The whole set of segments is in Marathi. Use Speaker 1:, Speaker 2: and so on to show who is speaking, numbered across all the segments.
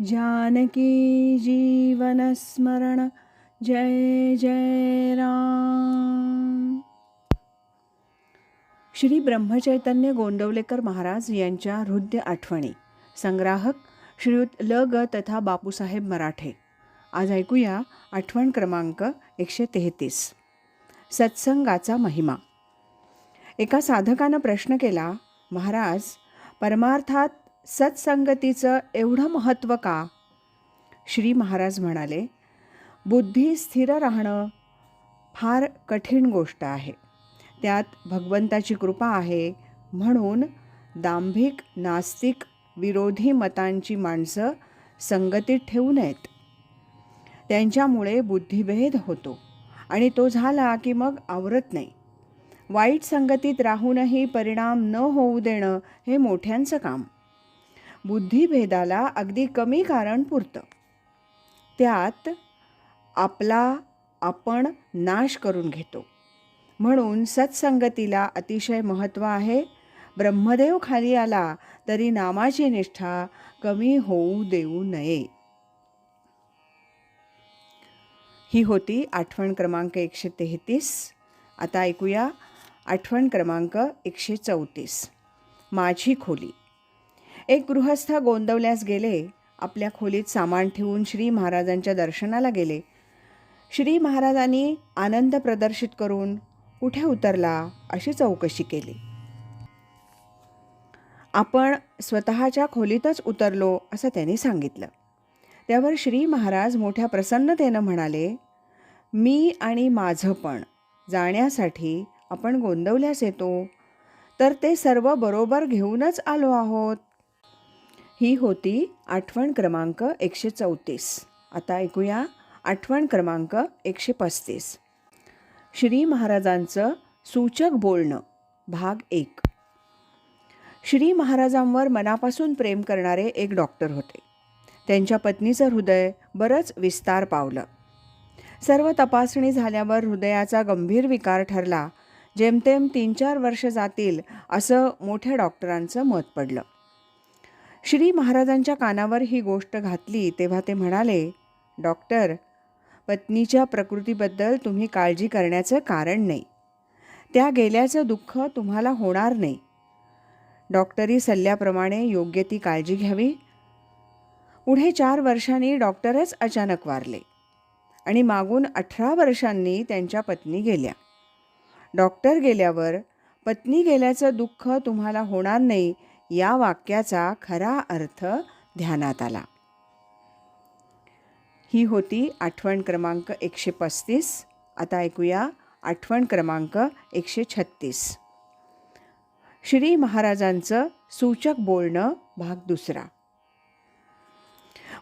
Speaker 1: जानकी जीवनस्मरण जय जय राम। श्री ब्रह्मचैतन्य गोंदवलेकर महाराज यांच्या हृदय आठवणी। संग्राहक श्रीयुत ल ग तथा बापूसाहेब मराठे। आज ऐकूया आठवण क्रमांक एकशे तेहतीस। सत्संगाचा महिमा। एका साधकानं प्रश्न केला महाराज परमार्थात सत्संगतीचं एवढं महत्त्व का? श्री महाराज म्हणाले बुद्धी स्थिर राहणं फार कठीण गोष्ट आहे. त्यात भगवंताची कृपा आहे म्हणून दांभिक नास्तिक विरोधी मतांची माणसं संगतीत ठेवू नयेत. त्यांच्यामुळे बुद्धिभेद होतो आणि तो झाला की मग आवरत नाही. वाईट संगतीत राहूनही परिणाम न होऊ देणं हे मोठ्यांचं काम. बुद्धिभेदाला अगदी कमी कारण पुरतं. त्यात आपला आपण नाश करून घेतो. म्हणून सत्संगतीला अतिशय महत्त्व आहे. ब्रह्मदेव खाली आला तरी नामाची निष्ठा कमी होऊ देऊ नये. ही होती आठवण क्रमांक एकशे तेहतीस. आता ऐकूया आठवण क्रमांक एकशे चौतीस. माझी खोली. एक गृहस्थ गोंदवल्यास गेले आपल्या खोलीत सामान ठेवून श्री महाराजांच्या दर्शनाला गेले. श्री महाराजांनी आनंद प्रदर्शित करून कुठे उतरला अशी चौकशी केली. आपण स्वतःच्या खोलीतच उतरलो असं त्यांनी सांगितलं. त्यावर श्री महाराज मोठ्या प्रसन्नतेनं म्हणाले मी आणि माझं पण जाण्यासाठी आपण गोंदवल्यास येतो तर ते सर्व बरोबर घेऊनच आलो आहोत. ही होती आठवण क्रमांक एकशे चौतीस. आता ऐकूया आठवण क्रमांक एकशे पस्तीस. श्री महाराजांचं सूचक बोलणं भाग एक. श्री महाराजांवर मनापासून प्रेम करणारे एक डॉक्टर होते. त्यांच्या पत्नीचं हृदय बरंच विस्तार पावलं. सर्व तपासणी झाल्यावर हृदयाचा गंभीर विकार ठरला जेमतेम तीन चार वर्ष जातील असं मोठ्या डॉक्टरांचं मत पडलं. श्री महाराजांच्या कानावर ही गोष्ट घातली तेव्हा ते म्हणाले डॉक्टर पत्नीच्या प्रकृतीबद्दल तुम्ही काळजी करण्याचं कारण नाही. त्या गेल्याचं दुःख तुम्हाला होणार नाही. डॉक्टरी सल्ल्याप्रमाणे योग्य ती काळजी घ्यावी. पुढे चार वर्षांनी डॉक्टरच अचानक वारले आणि मागून अठरा वर्षांनी त्यांच्या पत्नी गेल्या. डॉक्टर गेल्यावर पत्नी गेल्याचं दुःख तुम्हाला होणार नाही या वाक्याचा खरा अर्थ ध्यानात आला. ही होती आठवण क्रमांक एकशे पस्तीस. आता ऐकूया आठवण क्रमांक एकशे छत्तीस. श्री महाराजांचं सूचक बोलणं भाग दुसरा.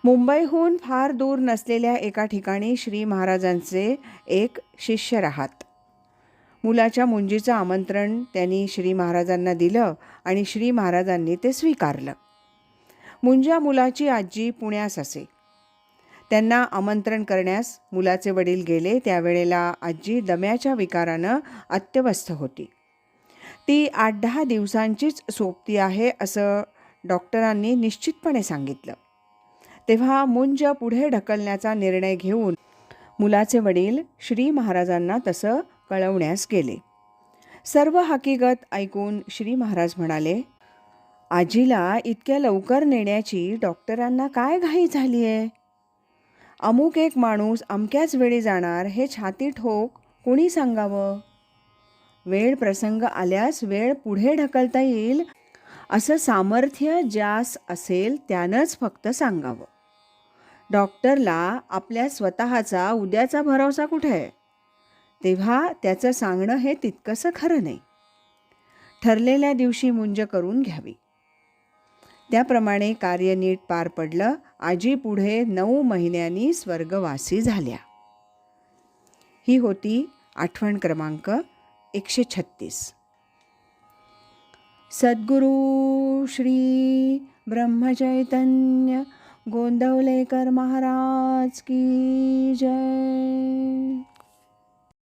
Speaker 1: मुंबईहून फार दूर नसलेल्या एका ठिकाणी श्री महाराजांचे एक शिष्य राहत. मुलाच्या मुंजीचं आमंत्रण त्यांनी श्री महाराजांना दिलं आणि श्री महाराजांनी ते स्वीकारलं. मुंजा मुलाची आजी पुण्यास असे. त्यांना आमंत्रण करण्यास मुलाचे वडील गेले त्यावेळेला आजी दम्याच्या विकारानं अत्यवस्थ होती. ती आठ दहा दिवसांचीच सोबती आहे असं डॉक्टरांनी निश्चितपणे सांगितलं. तेव्हा मुंज पुढे ढकलण्याचा निर्णय घेऊन मुलाचे वडील श्री महाराजांना तसं कळवण्यास गेले. सर्व हकीकत ऐकून श्री महाराज म्हणाले आजीला इतक्या लवकर नेण्याची डॉक्टरांना काय घाई झाली आहे? अमुक एक माणूस अमक्याच वेळी जाणार हे छाती ठोक कोणी सांगावं? वेळ प्रसंग आल्यास वेळ पुढे ढकलता येईल असं सामर्थ्य ज्यास असेल त्यानंच फक्त सांगावं. डॉक्टरला आपल्या स्वतःचा उद्याचा भरोसा कुठे? आहे तेव्हा त्याचं सांगणं हे तितकंसं खरं नाही. ठरलेल्या दिवशी मुंज करून घ्यावी. त्याप्रमाणे कार्य नीट पार पडलं आजी पुढे नऊ महिन्यांनी स्वर्गवासी झाल्या. ही होती आठवण क्रमांक एकशे छत्तीस. सद्गुरू श्री ब्रह्मचैतन्य गोंदवलेकर महाराज की जय.